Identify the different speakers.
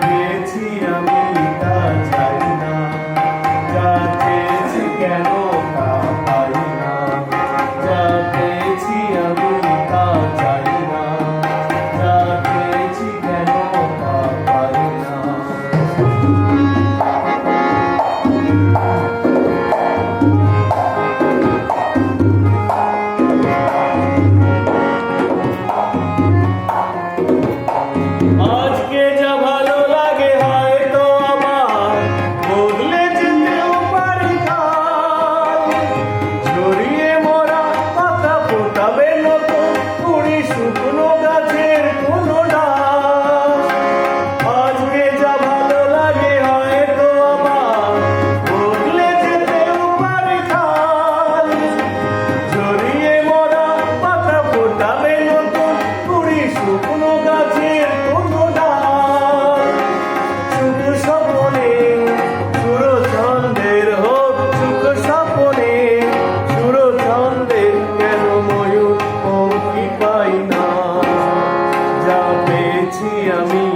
Speaker 1: পেয়েছি আমি তা জানি না। যা পেয়েছি কেন আমি